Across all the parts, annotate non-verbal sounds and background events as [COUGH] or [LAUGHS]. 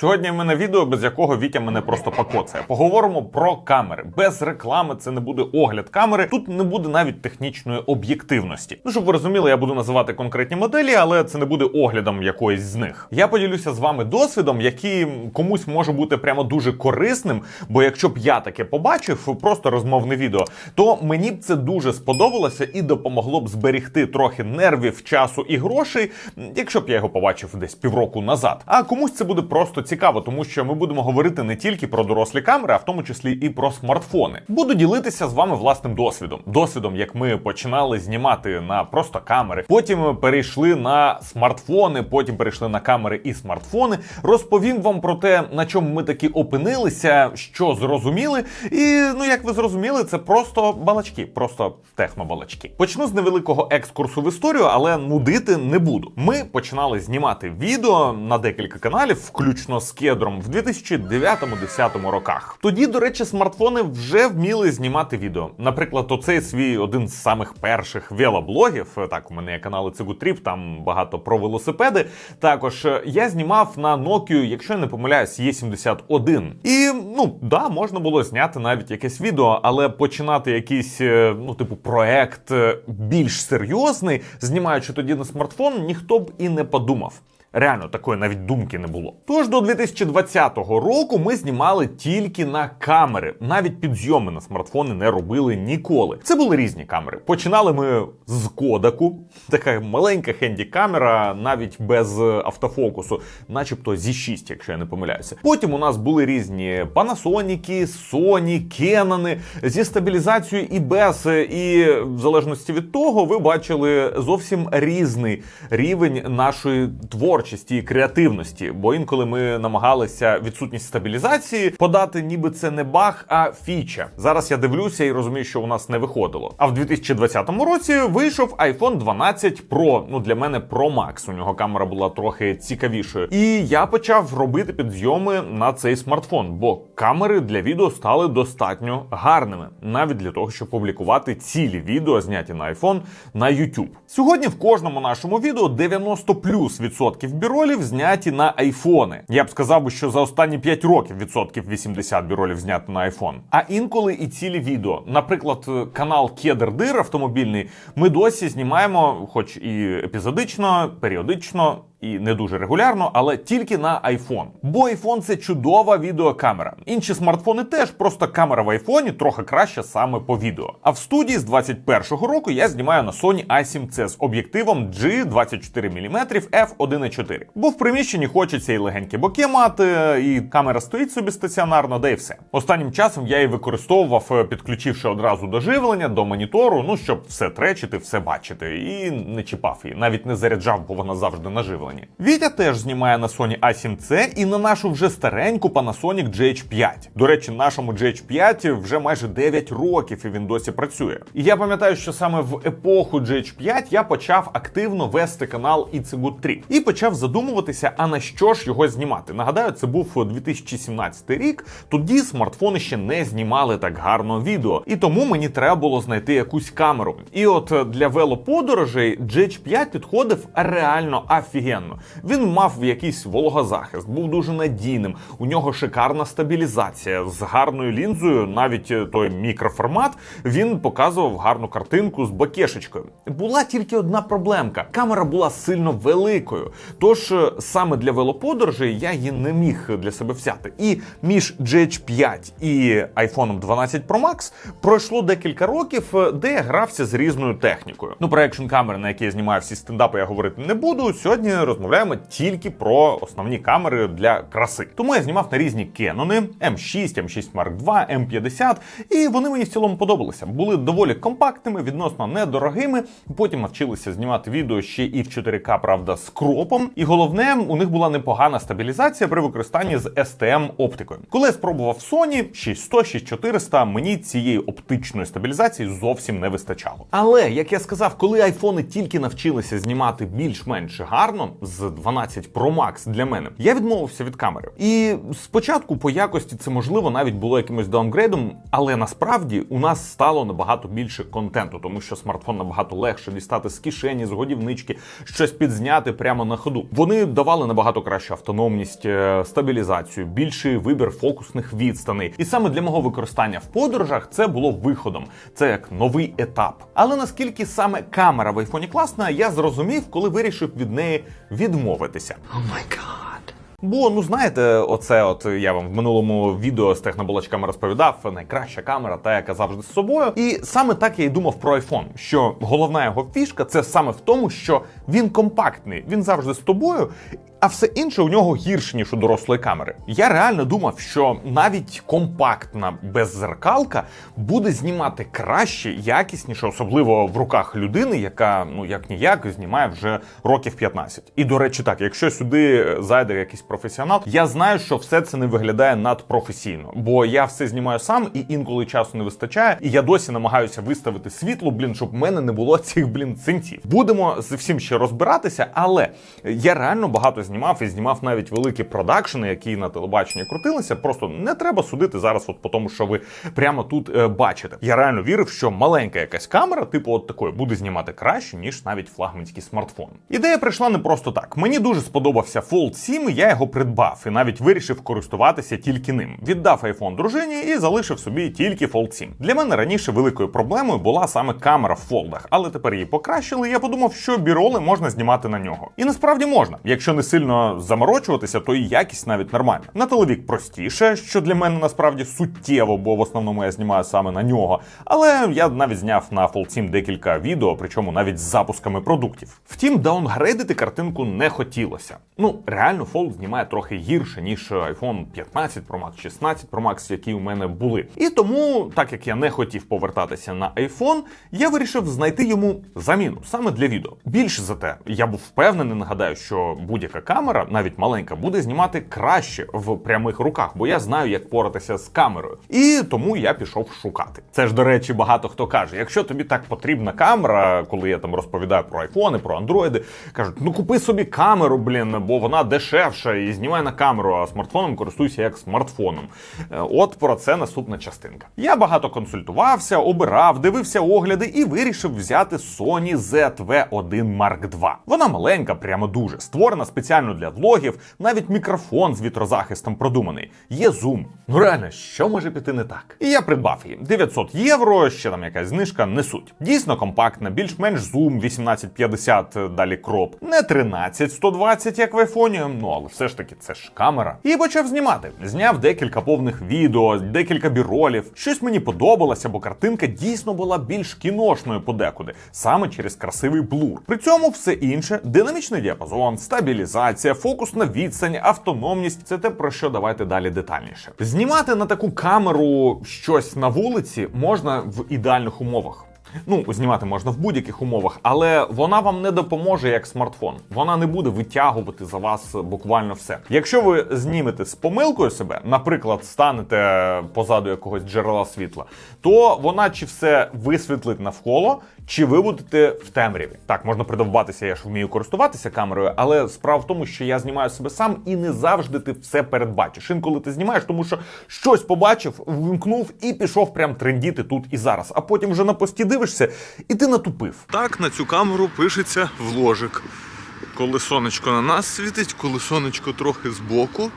Сьогодні в мене відео, без якого Вітя мене просто покоцає. Поговоримо про камери. Без реклами це не буде огляд камери. Тут не буде навіть технічної об'єктивності. Ну, щоб ви розуміли, я буду називати конкретні моделі, але це не буде оглядом якоїсь з них. Я поділюся з вами досвідом, який комусь може бути прямо дуже корисним. Бо якщо б я таке побачив, просто розмовне відео, то мені б це дуже сподобалося і допомогло б зберігти трохи нервів, часу і грошей, якщо б я його побачив десь півроку назад. А комусь це буде просто цікаво, тому що ми будемо говорити не тільки про дорослі камери, а в тому числі і про смартфони. Буду ділитися з вами власним досвідом. Досвідом, як ми починали знімати на просто камери, потім перейшли на смартфони, потім перейшли на камери і смартфони. Розповім вам про те, на чому ми таки опинилися, що зрозуміли. І ну як ви зрозуміли, це просто балачки, просто технобалачки. Почну з невеликого екскурсу в історію, але нудити не буду. Ми починали знімати відео на декілька каналів, включно з кедром, в 2009-2010 роках. Тоді, до речі, смартфони вже вміли знімати відео. Наприклад, оцей свій один з самих перших велоблогів. Так, у мене є канали Цигутріп, там багато про велосипеди. Також е, я знімав на Nokia, якщо я не помиляюсь, Е71. І ну да, можна було зняти навіть якесь відео, але починати якийсь, е, ну, типу, проект е, більш серйозний, знімаючи тоді на смартфон, ніхто б і не подумав. Реально такої навіть думки не було. Тож до 2020 року ми знімали тільки на камери. Навіть підйоми на смартфони не робили ніколи. Це були різні камери. Починали ми з Кодаку, така маленька хенді-камера, навіть без автофокусу, начебто зі 6, якщо я не помиляюся. Потім у нас були різні Panasonic, Sony, Canon зі стабілізацією і без. І в залежності від того, ви бачили зовсім різний рівень нашої творчості і креативності. Бо інколи ми намагалися відсутність стабілізації подати, ніби це не баг, а фіча. Зараз я дивлюся і розумію, що у нас не виходило. А в 2020 році вийшов iPhone 12 Pro. Ну для мене Pro Max. У нього камера була трохи цікавішою. І я почав робити підйоми на цей смартфон, бо камери для відео стали достатньо гарними, навіть для того, щоб публікувати цілі відео, зняті на iPhone на YouTube. Сьогодні в кожному нашому відео 90 плюс відсотків біролів зняті на айфони. Я б сказав, що за останні 5 років відсотків 80 біролів знято на айфон. А інколи і цілі відео. Наприклад, е, канал Кедр Дир автомобільний. Ми досі знімаємо, хоч і епізодично, періодично. І не дуже регулярно, але тільки на iPhone. Бо iPhone це чудова відеокамера. Інші смартфони теж просто камера в айфоні трохи краще саме по відео. А в студії з 21-го року я знімаю на Sony A7C з об'єктивом G24 мм f1.4. Бо в приміщенні хочеться і легенькі боки мати, і камера стоїть собі стаціонарно, де і все. Останнім часом я її використовував, е, підключивши одразу до живлення, до монітору, ну щоб все тречити, все бачити, і не чіпав її, навіть не заряджав, бо вона завжди наживлені. Вітя теж знімає на Sony A7C і на нашу вже стареньку Panasonic GH5. До речі, нашому GH5 вже майже 9 років і він досі працює. І я пам'ятаю, що саме в епоху GH5 я почав активно вести канал Іцегут 3 і почав задумуватися, а на що ж його знімати. Нагадаю, це був 2017 рік. Тоді смартфони ще не знімали так гарно відео, і тому мені треба було знайти якусь камеру. І от для велоподорожей GH5 підходив реально офігенно. Він мав якийсь вологозахист, був дуже надійним. У нього шикарна стабілізація з гарною лінзою, навіть е, той мікроформат. Він показував гарну картинку з бакешечкою. Була тільки одна проблемка: камера була сильно великою. Тож е, саме для велоподорожей я її не міг для себе взяти. І між GH5 і iPhone 12 Pro Max пройшло декілька років, е, де я грався з різною технікою. Ну про екшн камери, на які я знімаю всі стендапи, я говорити не буду. Сьогодні розмовляємо тільки про основні камери для краси. Тому я знімав на різні Canon M6, M6 Mark II, M50, і вони мені в цілому подобалися. Були доволі компактними, відносно недорогими. Потім навчилися знімати відео ще і в 4К, правда, з кропом. І головне, у них була непогана стабілізація при використанні з STM оптикою. Коли я спробував Sony 6100, 6400, мені цієї оптичної стабілізації зовсім не вистачало. Але як я сказав, коли айфони тільки навчилися знімати більш-менш гарно, з 12 Pro Max для мене, я відмовився від камери. І спочатку по якості це можливо навіть було якимось даунгрейдом, але насправді у нас стало набагато більше контенту, тому що смартфон набагато легше дістати з кишені, з годівнички, щось підзняти прямо на ходу. Вони давали набагато кращу автономність, е, стабілізацію, більший вибір фокусних відстаней. І саме для мого використання в подорожах це було виходом. Це як новий етап. Але наскільки саме камера в айфоні класна, я зрозумів, коли вирішив від неї відмовитися. Бо, ну знаєте, оце от я вам в минулому відео з технобалачками розповідав, найкраща камера, та яка завжди з собою. І саме так я й думав про iPhone, що головна його фішка це саме в тому, що він компактний, він завжди з тобою. А все інше у нього гірше, ніж у дорослої камери. Я реально думав, що навіть компактна беззеркалка буде знімати краще, якісніше, особливо в руках людини, яка ну як ніяк знімає вже років 15. І до речі, так, якщо сюди зайде якийсь професіонал, я знаю, що все це не виглядає надпрофесійно, бо я все знімаю сам і інколи часу не вистачає. І я досі намагаюся виставити світло, блін, щоб в мене не було цих блін цинців. Будемо з всім ще розбиратися, але я реально багато знімав і знімав навіть великі продакшени, які на телебаченні крутилися. Просто не треба судити зараз, от по тому, що ви прямо тут е, бачите. Я реально вірив, що маленька якась камера, типу, от такої, буде знімати краще, ніж навіть флагманський смартфон. Ідея прийшла не просто так. Мені дуже сподобався Fold 7, і я його придбав і навіть вирішив користуватися тільки ним. Віддав iPhone дружині і залишив собі тільки Fold 7. Для мене раніше великою проблемою була саме камера в фолдах, але тепер її покращили. і Я подумав, що біроли можна знімати на нього. І насправді можна, якщо не сильно заморочуватися, то і якість навіть нормальна. На телевік простіше, що для мене насправді суттєво, бо в основному я знімаю саме на нього. Але я навіть зняв на Fold 7 декілька відео, причому навіть з запусками продуктів. Втім, даунгрейдити картинку не хотілося. Ну реально, Fold знімає трохи гірше ніж iPhone 15 Pro Max, 16 Pro Max, які у мене були. І тому, так як я не хотів повертатися на iPhone, я вирішив знайти йому заміну саме для відео. Більше за те, я був впевнений, нагадаю, що будь-яка камера, навіть маленька, буде знімати краще в прямих руках, бо я знаю, як поратися з камерою. І тому я пішов шукати. Це ж, до речі, багато хто каже: якщо тобі так потрібна камера, коли я там розповідаю про айфони, про андроїди, кажуть, ну купи собі камеру, блін, бо вона дешевша і знімай на камеру, а смартфоном користуйся як смартфоном. Е, От про це наступна частинка. Я багато консультувався, обирав, дивився огляди і вирішив взяти Sony ZV-1 Mark II. Вона маленька, прямо дуже, створена спеціально для влогів, навіть мікрофон з вітрозахистом продуманий. Є зум. Ну реально, що може піти не так? І я придбав її 900 євро, ще там якась знижка, не суть. Дійсно компактна, більш-менш зум 1850, далі кроп. Не 13120, як в айфоні, ну але все ж таки це ж камера. І почав знімати. Зняв декілька повних відео, декілька біролів. Щось мені подобалося, бо картинка дійсно була більш кіношною подекуди, саме через красивий блур. При цьому все інше динамічний діапазон, стабілізація, фокусна відстань, автономність це те, про що давайте далі детальніше. Знімати на таку камеру щось на вулиці можна в ідеальних умовах. Ну, знімати можна в будь-яких умовах, але вона вам не допоможе як смартфон. Вона не буде витягувати за вас буквально все. Якщо ви знімете з помилкою себе, наприклад, станете позаду якогось джерела світла, то вона чи все висвітлить навколо, чи ви будете в темряві. Так, можна придовбатися, я ж вмію користуватися камерою, але справа в тому, що я знімаю себе сам і не завжди ти все передбачиш. Інколи ти знімаєш, тому що щось побачив, вимкнув і пішов прям трендіти тут і зараз. А потім вже на пості дивишся, і ти натупив. Так на цю камеру пишеться вложик. Коли сонечко на нас світить, коли сонечко трохи збоку,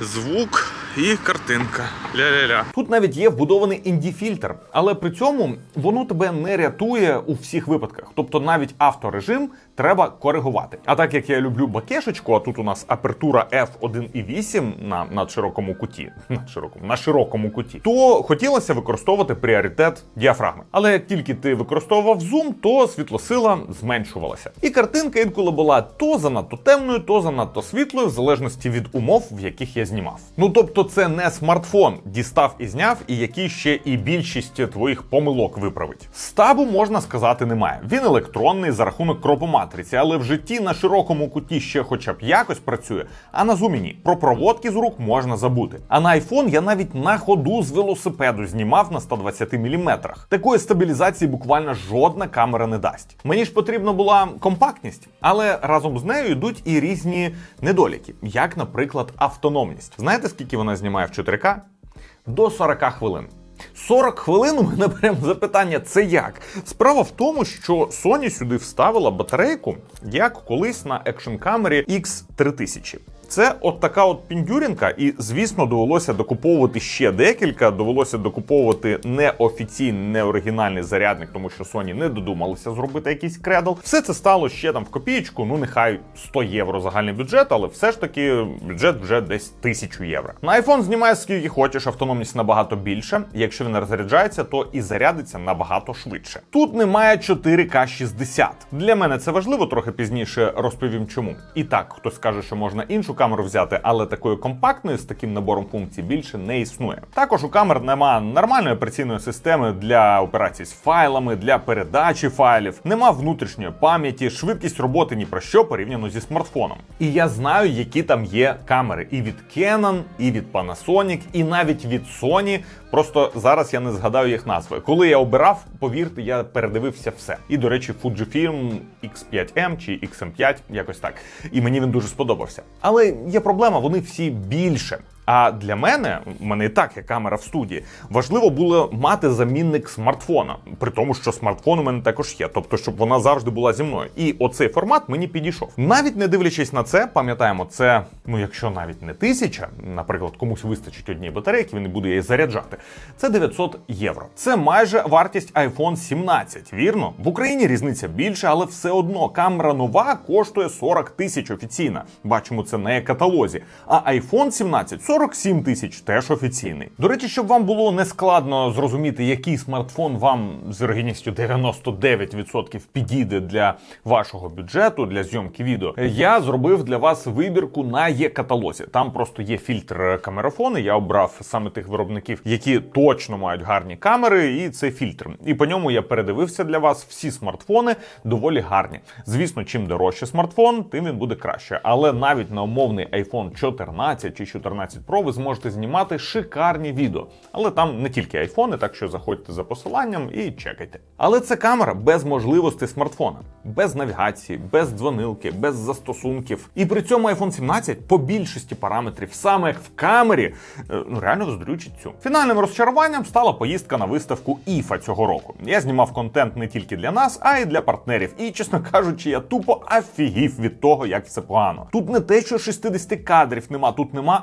звук і картинка. Ля-ля-ля. Тут навіть є вбудований інді-фільтр, але при цьому воно тебе не рятує у всіх випадках. Тобто навіть авторежим треба коригувати. А так як я люблю бакешечку, а тут у нас апертура f1.8 на надширокому куті, [LAUGHS] на широкому, на широкому куті, то хотілося використовувати пріоритет діафрагми. Але як тільки ти використовував зум, то світлосила зменшувалася. І картинка інколи була то занадто темною, то занадто світлою, в залежності від умов, в яких я знімав. Ну тобто це не смартфон, дістав і зняв, і який ще і більшість твоїх помилок виправить. Стабу можна сказати немає. Він електронний за рахунок кропоматриці, але в житті на широкому куті ще хоча б якось працює. А на зумі ні. Про проводки з рук можна забути. А на iPhone я навіть на ходу з велосипеду знімав на 120 мм. Такої стабілізації буквально жодна камера не дасть. Мені ж потрібна була компактність, але разом з нею йдуть і різні недоліки, як, наприклад, автономність. Знаєте, скільки вона знімає в 4К? До 40 хвилин. 40 хвилин у мене прям запитання: це як? Справа в тому, що Sony сюди вставила батарейку, як колись на екшн камері X3000. Це от така от піндюрінка, і звісно, довелося докуповувати ще декілька. Довелося докуповувати неофіційний, неоригінальний зарядник, тому що Sony не додумалися зробити якийсь кредл. Все це стало ще там в копієчку. Ну нехай 100 євро загальний бюджет, але все ж таки бюджет вже десь 1000 євро. На iPhone знімає скільки хочеш, автономність набагато більше. Якщо він розряджається, то і зарядиться набагато швидше. Тут немає 4К 60. Для мене це важливо, трохи пізніше розповім чому. І так, хтось скаже, що можна іншу камеру взяти, але такої компактної з таким набором функцій більше не існує. Також у камер нема нормальної операційної системи для операцій з файлами, для передачі файлів, нема внутрішньої пам'яті, швидкість роботи ні про що порівняно зі смартфоном. І я знаю, які там є камери і від Canon, і від Panasonic, і навіть від Sony. Просто зараз я не згадаю їх назви. Коли я обирав, повірте, я передивився все. І до речі, Fujifilm X5M чи XM5, якось так. І мені він дуже сподобався. Але є проблема, вони всі більше. А для мене, у мене і так є камера в студії, важливо було мати замінник смартфона, при тому, що смартфон у мене також є, тобто, щоб вона завжди була зі мною. І оцей формат мені підійшов. Навіть не дивлячись на це, пам'ятаємо, це ну, якщо навіть не тисяча, наприклад, комусь вистачить однієї батарейки, він буде її заряджати. Це 900 євро. Це майже вартість iPhone 17, Вірно, в Україні різниця більше, але все одно камера нова коштує 40 тисяч офіційна. Бачимо це на каталозі. А iPhone 17 47 тисяч теж офіційний. До речі, щоб вам було нескладно зрозуміти, який смартфон вам з вірогідністю 99% підійде для вашого бюджету для зйомки відео. Я зробив для вас вибірку на є-каталозі. Там просто є фільтр камерафони. Я обрав саме тих виробників, які точно мають гарні камери, і це фільтр. І по ньому я передивився для вас всі смартфони доволі гарні. Звісно, чим дорожче смартфон, тим він буде краще. Але навіть на умовний iPhone 14 чи 14 Pro ви зможете знімати шикарні відео. Але там не тільки айфони, так що заходьте за посиланням і чекайте. Але це камера без можливостей смартфона, без навігації, без дзвонилки, без застосунків. І при цьому iPhone 17 по більшості параметрів, саме як в камері, е, ну реально роздрючить цю. Фінальним розчаруванням стала поїздка на виставку IFA цього року. Я знімав контент не тільки для нас, а й для партнерів. І, чесно кажучи, я тупо афігів від того, як все погано. Тут не те, що 60 кадрів нема, тут нема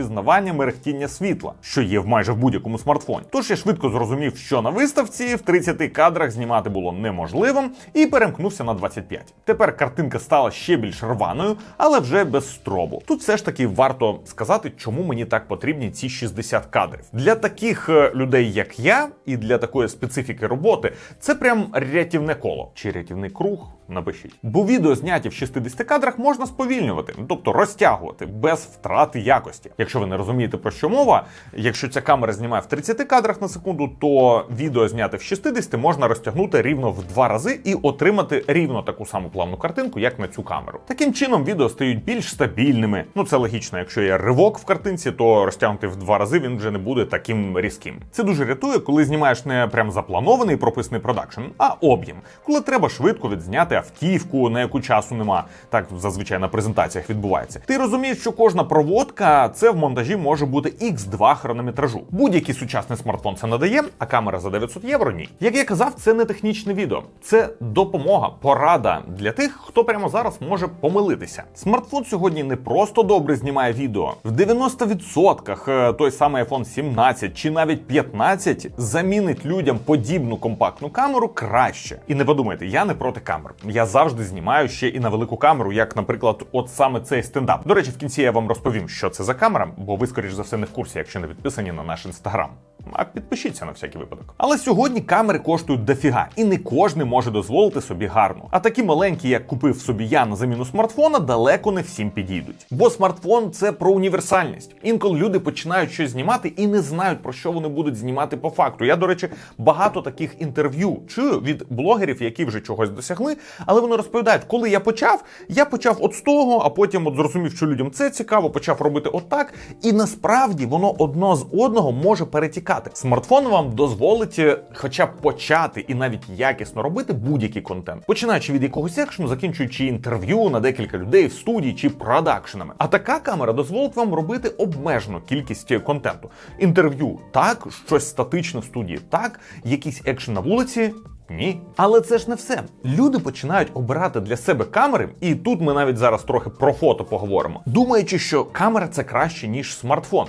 авторозпізнавання мерехтіння світла, що є в майже в будь-якому смартфоні. Тож я швидко зрозумів, що на виставці в 30 кадрах знімати було неможливим, і перемкнувся на 25. Тепер картинка стала ще більш рваною, але вже без стробу. Тут все ж таки варто сказати, чому мені так потрібні ці 60 кадрів. Для таких е, людей, як я, і для такої специфіки роботи, це прям рятівне коло чи рятівний круг. Напишіть, бо відео зняті в 60 кадрах можна сповільнювати, тобто розтягувати без втрати якості. Якщо ви не розумієте про що мова, якщо ця камера знімає в 30 кадрах на секунду, то відео зняте в 60 можна розтягнути рівно в два рази і отримати рівно таку саму плавну картинку, як на цю камеру. Таким чином, відео стають більш стабільними. Ну це логічно, якщо є ривок в картинці, то розтягнути в два рази він вже не буде таким різким. Це дуже рятує, коли знімаєш не прям запланований прописаний продакшн, а об'єм, коли треба швидко відзняти автівку, на яку часу нема. Так зазвичай на презентаціях відбувається. Ти розумієш, що кожна проводка це в монтажі може бути x2 хронометражу. Будь-який сучасний смартфон це надає, а камера за 900 євро ні. Як я казав, це не технічне відео, це допомога, порада для тих, хто прямо зараз може помилитися. Смартфон сьогодні не просто добре знімає відео. В 90% е, той самий iPhone 17 чи навіть 15 замінить людям подібну компактну камеру краще. І не подумайте, я не проти камер. Я завжди знімаю ще і на велику камеру, як, наприклад, от саме цей стендап. До речі, в кінці я вам розповім, що це за камера, бо ви, скоріш за все, не в курсі, якщо не підписані на наш інстаграм. А підпишіться на всякий випадок. Але сьогодні камери коштують дофіга, і не кожен може дозволити собі гарну. А такі маленькі, як купив собі я на заміну смартфона, далеко не всім підійдуть. Бо смартфон це про універсальність. Інколи люди починають щось знімати і не знають про що вони будуть знімати по факту. Я, до речі, багато таких інтерв'ю чую від блогерів, які вже чогось досягли, але вони розповідають, коли я почав, я почав от з того, а потім от зрозумів, що людям це цікаво, почав робити отак. І насправді воно одно з одного може перетікати. Смартфон вам дозволить, е, хоча б почати і навіть якісно робити будь-який контент, починаючи від якогось екшену, закінчуючи інтерв'ю на декілька людей в студії чи продакшенами. А така камера дозволить вам робити обмежену кількість е, контенту. Інтерв'ю так, щось статичне в студії, так, якийсь екшен на вулиці. Ні, але це ж не все. Люди починають обирати для себе камери, і тут ми навіть зараз трохи про фото поговоримо, думаючи, що камера це краще ніж смартфон.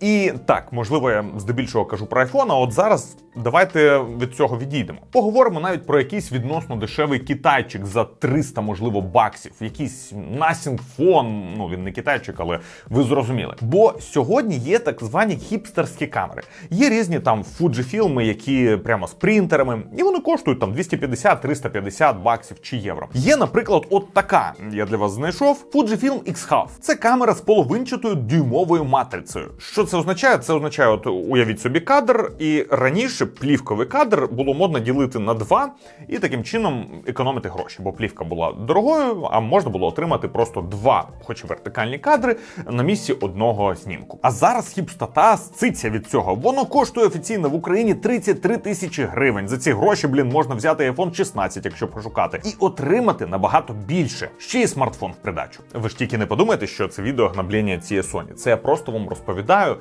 І так, можливо, я здебільшого кажу про iPhone, а от зараз давайте від цього відійдемо. Поговоримо навіть про якийсь відносно дешевий китайчик за 300, можливо, баксів, якийсь Phone, ну він не китайчик, але ви зрозуміли. Бо сьогодні є так звані хіпстерські камери. Є різні там Fujifilm, які прямо з принтерами, і вони коштують там 250-350 баксів чи євро. Є, наприклад, от така. Я для вас знайшов Fujifilm X-Half. Це камера з половинчатою дюймовою матрицею. Що це означає? Це означає, от уявіть собі кадр, і раніше плівковий кадр було модно ділити на два і таким чином економити гроші, бо плівка була дорогою, а можна було отримати просто два, хоч вертикальні кадри, на місці одного знімку. А зараз хіпстата зциться від цього. Воно коштує офіційно в Україні 33 тисячі гривень. За ці гроші, блін, можна взяти iPhone 16, якщо пошукати, і отримати набагато більше. Ще й смартфон в придачу. Ви ж тільки не подумайте, що це відео гнаблення цієї Sony. Це я просто вам розповідаю,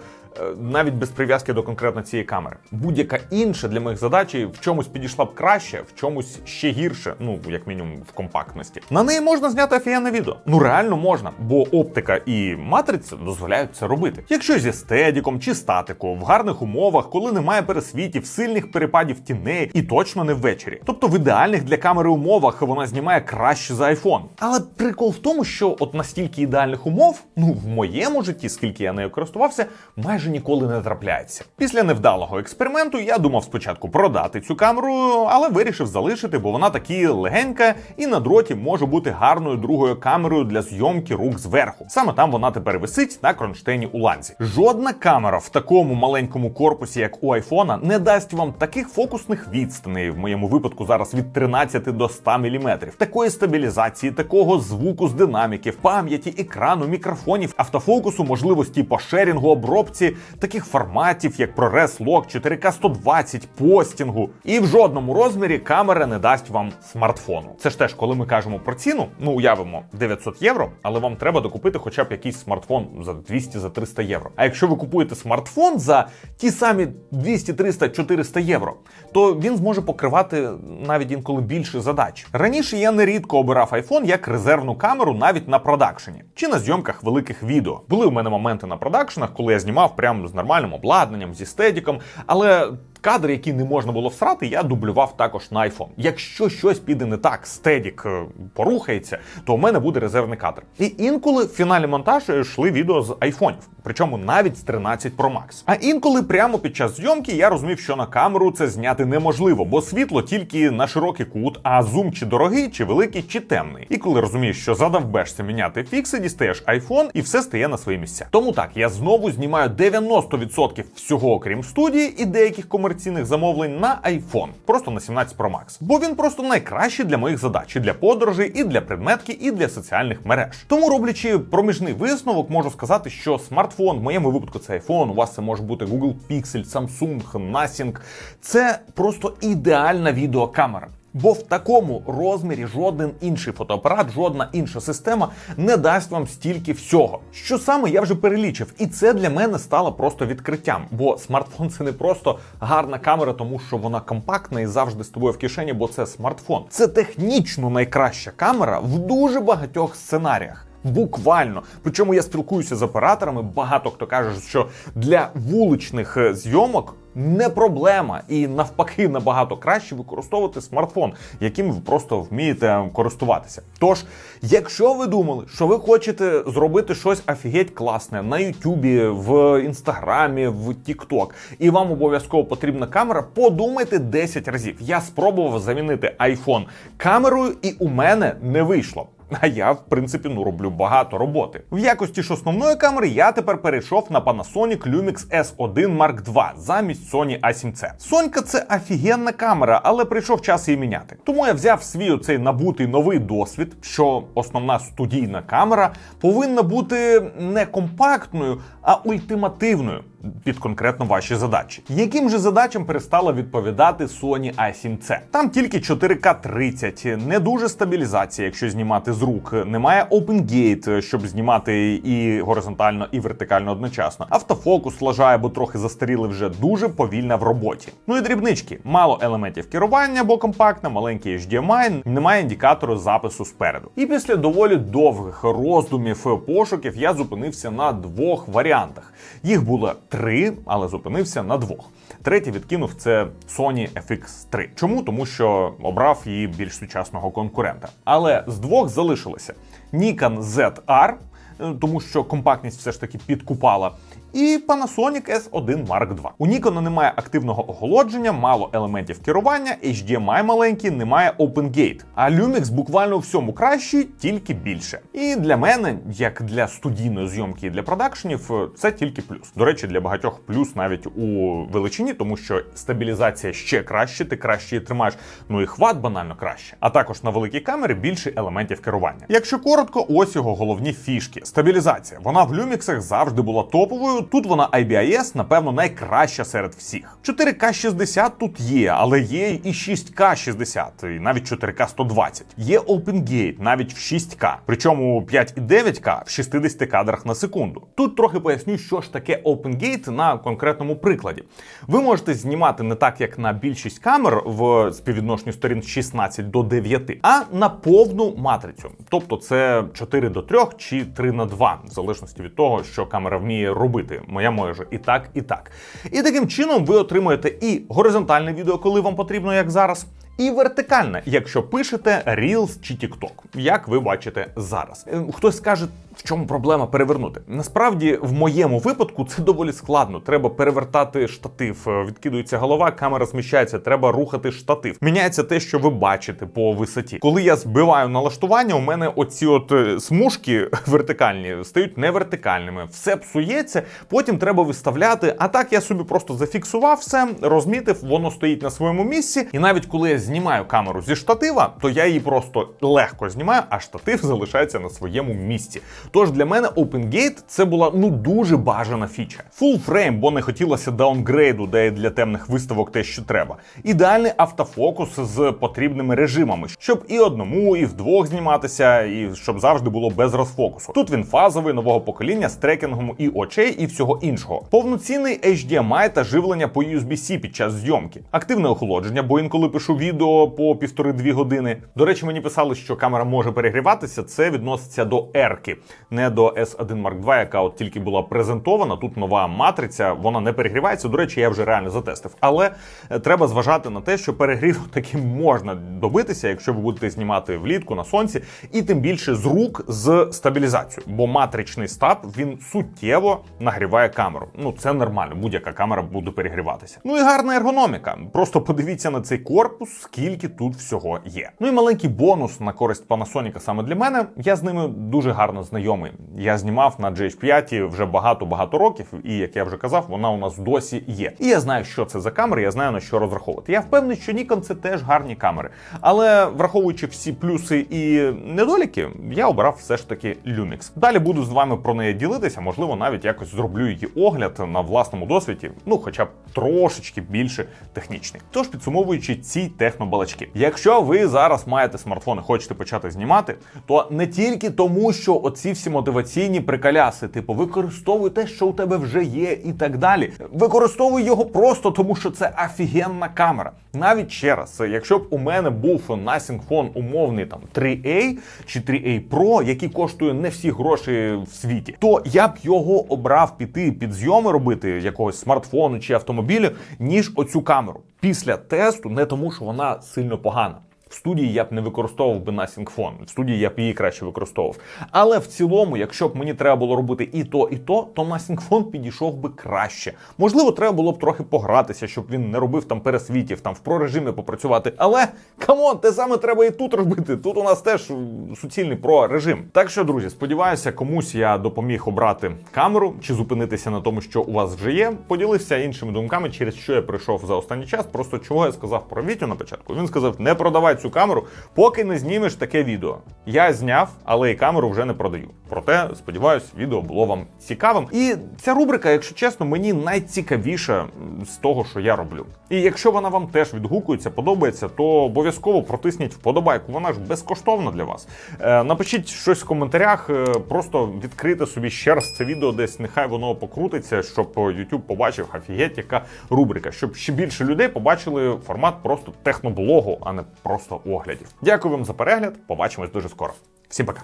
навіть без прив'язки до конкретно цієї камери. Будь-яка інша для моїх задач в чомусь підійшла б краще, в чомусь ще гірше, ну як мінімум в компактності. На неї можна зняти офігенне відео. Ну реально можна, бо оптика і матриця дозволяють це робити. Якщо зі стедіком чи статику, в гарних умовах, коли немає пересвітів, сильних перепадів тіней, і точно не ввечері. Тобто в ідеальних для камери умовах вона знімає краще за iPhone. Але прикол в тому, що от настільки ідеальних умов, ну в моєму житті, скільки я нею користувався, майже ніколи не трапляється. Після невдалого експерименту я думав спочатку продати цю камеру, але вирішив залишити, бо вона такі легенька і на дроті може бути гарною другою камерою для зйомки рук зверху. Саме там вона тепер висить на кронштейні у ланзі. Жодна камера в такому маленькому корпусі, як у айфона, не дасть вам таких фокусних відстаней, в моєму випадку зараз від 13 до 100 мм, такої стабілізації, такого звуку з динаміків, пам'яті, екрану, мікрофонів, автофокусу, можливості пошерінгу, обробці, таких форматів, як ProRes Log, 4K 120, постінгу. І в жодному розмірі камера не дасть вам смартфону. Це ж теж, коли ми кажемо про ціну, ну уявимо 900 євро, але вам треба докупити хоча б якийсь смартфон за 200 за 300 євро. А якщо ви купуєте смартфон за ті самі 200, 300, 400 євро, то він зможе покривати навіть інколи більше задач. Раніше я нерідко обирав iPhone як резервну камеру навіть на продакшені чи на зйомках великих відео. Були у мене моменти на продакшенах, коли я знімав прямо з нормальним обладнанням, зі стедіком, але кадри, які не можна було всрати, я дублював також на iPhone. Якщо щось піде не так, стедік е, порухається, то у мене буде резервний кадр. І інколи в фіналі монтажу йшли відео з айфонів, причому навіть з 13 Pro Max. А інколи прямо під час зйомки я розумів, що на камеру це зняти неможливо, бо світло тільки на широкий кут, а зум чи дорогий, чи великий, чи темний. І коли розумієш, що задовбешся міняти фікси, дістаєш iPhone і все стає на свої місця. Тому так, я знову знімаю 90% всього, окрім студії і деяких комерційних замовлень на iPhone, просто на 17 Pro Max. Бо він просто найкращий для моїх задач і для подорожей, і для предметки, і для соціальних мереж. Тому, роблячи проміжний висновок, можу сказати, що смартфон, в моєму випадку це iPhone, у вас це може бути Google Pixel, Samsung, Nothing. Це просто ідеальна відеокамера. Бо в такому розмірі жоден інший фотоапарат, жодна інша система не дасть вам стільки всього. Що саме я вже перелічив, і це для мене стало просто відкриттям. Бо смартфон це не просто гарна камера, тому що вона компактна і завжди з тобою в кишені, бо це смартфон. Це технічно найкраща камера в дуже багатьох сценаріях. Буквально. Причому я спілкуюся з операторами. Багато хто каже, що для вуличних е, зйомок не проблема, і навпаки, набагато краще використовувати смартфон, яким ви просто вмієте користуватися. Тож, якщо ви думали, що ви хочете зробити щось офігеть класне на Ютубі, в інстаграмі, в Тікток, і вам обов'язково потрібна камера, подумайте 10 разів. Я спробував замінити iPhone камерою, і у мене не вийшло. А я, в принципі, ну роблю багато роботи. В якості ж основної камери я тепер перейшов на Panasonic Lumix S1 Mark II замість Sony A7C. Сонька це офігенна камера, але прийшов час її міняти. Тому я взяв свій оцей набутий новий досвід, що основна студійна камера повинна бути не компактною, а ультимативною. Під конкретно ваші задачі. Яким же задачам перестала відповідати Sony A7C? Там тільки 4К 30, не дуже стабілізація, якщо знімати з рук. Немає OpenGate, щоб знімати і горизонтально, і вертикально одночасно. Автофокус лажає, бо трохи застаріли вже дуже повільна в роботі. Ну і дрібнички, мало елементів керування, бо компактна, маленький HDMI, немає індикатору запису спереду. І після доволі довгих роздумів пошуків я зупинився на двох варіантах. Їх було три, але зупинився на двох. Третій відкинув це Sony FX3. Чому? Тому що обрав її більш сучасного конкурента. Але з двох залишилося Nikon ZR, е, тому що компактність все ж таки підкупала. І Panasonic S1 Mark II. У Nikon немає активного охолодження, мало елементів керування, HDMI маленький, немає OpenGate. А Lumix буквально у всьому кращий, тільки більше. І для мене, як для студійної зйомки і для продакшенів, це тільки плюс. До речі, для багатьох плюс навіть у величині, тому що стабілізація ще краще, ти краще її тримаєш. Ну і хват банально краще. А також на великій камері більше елементів керування. Якщо коротко, ось його головні фішки. Стабілізація. Вона в Lumix завжди була топовою. Тут вона IBIS, напевно, найкраща серед всіх. 4К 60 тут є, але є і 6К 60, і навіть 4К 120. Є OpenGate навіть в 6К, причому 5,9К в 60 кадрах на секунду. Тут трохи поясню, що ж таке OpenGate на конкретному прикладі. Ви можете знімати не так, як на більшість камер в співвідношенні сторін 16 до 9, а на повну матрицю. Тобто це 4 до 3 чи 3 на 2, в залежності від того, що камера вміє робити. Моя може і так, і так. І таким чином ви отримуєте і горизонтальне відео, коли вам потрібно, як зараз. І вертикальне, якщо пишете Reels чи TikTok, як ви бачите зараз. Е, Хтось скаже, в чому проблема перевернути. Насправді, в моєму випадку це доволі складно. Треба перевертати штатив, е, відкидується голова, камера зміщається, треба рухати штатив. Міняється те, що ви бачите по висоті. Коли я збиваю налаштування, у мене оці от е, смужки [LAUGHS] вертикальні стають невертикальними. Все псується, потім треба виставляти. А так я собі просто зафіксував все, розмітив, воно стоїть на своєму місці. І навіть коли я знімаю камеру зі штатива, то я її просто легко знімаю, а штатив [LAUGHS] залишається на своєму місці. Тож для мене OpenGate це була ну дуже бажана фіча. Full frame, бо не хотілося даунгрейду, де для темних виставок те, що треба. Ідеальний автофокус з потрібними режимами, щоб і одному, і вдвох зніматися, і щоб завжди було без розфокусу. Тут він фазовий нового покоління з трекінгом і очей, і всього іншого. Повноцінний HDMI та живлення по USB-C під час зйомки, активне охолодження, бо інколи пишу відео по півтори-дві години. До речі, мені писали, що камера може перегріватися. Це відноситься до R-ки, не до S1 Mark II, яка от тільки була презентована. Тут нова матриця, вона не перегрівається. До речі, я вже реально затестив. Але е, треба зважати на те, що перегрів [LAUGHS] таки можна добитися, якщо ви будете знімати влітку на сонці, і тим більше з рук з стабілізацією. Бо матричний стаб він суттєво нагріває камеру. Ну це нормально, будь-яка камера буде перегріватися. Ну і гарна ергономіка. Просто подивіться на цей корпус, скільки тут всього є. Ну і маленький бонус на користь Panasonic саме для мене. Я з ними дуже гарно знайомий. Я знімав на GH5 вже багато-багато років, і як я вже казав, вона у нас досі є. І я знаю, що це за камери, я знаю на що розраховувати. Я впевнений, що Nikon це теж гарні камери. Але враховуючи всі плюси і недоліки, я обрав все ж таки Lumix. Далі буду з вами про неї ділитися, можливо, навіть якось зроблю її огляд на власному досвіді, ну хоча б трошечки більше технічний. Тож підсумовуючи ці технобалачки, якщо ви зараз маєте смартфон і хочете почати знімати, то не тільки тому, що оці всі мотиваційні приколяси, типу використовуй те, що у тебе вже є, і так далі. Використовуй його просто тому, що це офігенна камера. Навіть ще раз, якщо б у мене був Phone умовний там 3A чи 3A Pro, який коштує не всі гроші в світі, то я б його обрав піти під зйоми робити якогось смартфону чи автомобілю, ніж оцю камеру. Після тесту, не тому, що вона сильно погана. В студії я б не використовував би Nothing Phone, в студії я б її краще використовував. Але в цілому, якщо б мені треба було робити і то, і то, то Nothing Phone підійшов би краще. Можливо, треба було б трохи погратися, щоб він не робив там пересвітів, там в прорежимі попрацювати. Але камон, те саме треба і тут робити. Тут у нас теж суцільний про режим. Так що, друзі, сподіваюся, комусь я допоміг обрати камеру чи зупинитися на тому, що у вас вже є. Поділився іншими думками, через що я прийшов за останній час. Просто чого я сказав про Вітю на початку. Він сказав: не продавай цю камеру, поки не знімеш таке відео. Я зняв, але і камеру вже не продаю. Проте, сподіваюсь, відео було вам цікавим. І ця рубрика, якщо чесно, мені найцікавіша з того, що я роблю. І якщо вона вам теж відгукується, подобається, то обов'язково протисніть вподобайку. Вона ж безкоштовна для вас. Е, напишіть щось в коментарях, е, просто відкрити собі ще раз це відео, десь нехай воно покрутиться, щоб YouTube побачив офігеть, яка рубрика, щоб ще більше людей побачили формат просто техноблогу, а не просто оглядів. Дякую вам за перегляд. Побачимось дуже скоро. Всім пока.